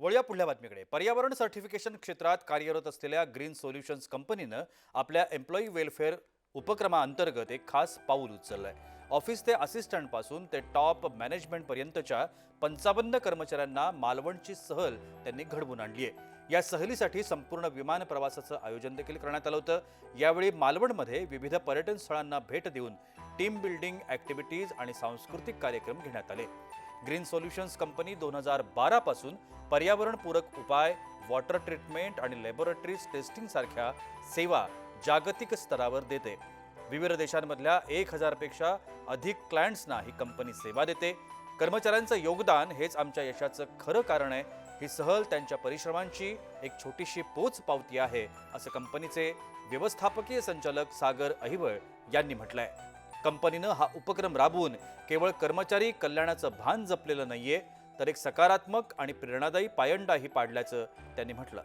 वळूया पुढल्या बातमीकडे. पर्यावरण सर्टिफिकेशन क्षेत्रात कार्यरत असलेल्या ग्रीन सोल्युशन्स कंपनीनं आपल्या एम्प्लॉई वेलफेअर उपक्रमाअंतर्गत एक खास पाऊल उचललंय. ऑफिस ते असिस्टंटपासून ते टॉप मॅनेजमेंटपर्यंतच्या पंचावन्न कर्मचाऱ्यांना मालवणची सहल त्यांनी घडवून आणली आहे. या सहलीसाठी संपूर्ण विमान प्रवासाचं आयोजन देखील करण्यात आलं होतं. यावेळी मालवणमध्ये विविध पर्यटन स्थळांना भेट देऊन टीम बिल्डिंग ॲक्टिव्हिटीज आणि सांस्कृतिक कार्यक्रम घेण्यात आले. ग्रीन सोल्युशन्स कंपनी दोन हजार बारापासून पर्यावरणपूरक उपाय वॉटर ट्रीटमेंट आणि लॅबोरेटरीज टेस्टिंगसारख्या सेवा जागतिक स्तरावर देते. विविध देशांमधल्या एक हजारपेक्षा अधिक क्लायंट्सना ही कंपनी सेवा देते. कर्मचाऱ्यांचं योगदान हेच आमच्या यशाचं खरं कारण आहे. ही सहल त्यांच्या परिश्रमांची एक छोटीशी पोच पावती आहे असं कंपनीचे व्यवस्थापकीय संचालक सागर अहिवळ यांनी म्हटलंय. कंपनीनं हा उपक्रम राबवून केवळ कर्मचारी कल्याणाचं भान जपलेलं नाहीये तर एक सकारात्मक आणि प्रेरणादायी पायंडाही पाडल्याचं त्यांनी म्हटलं.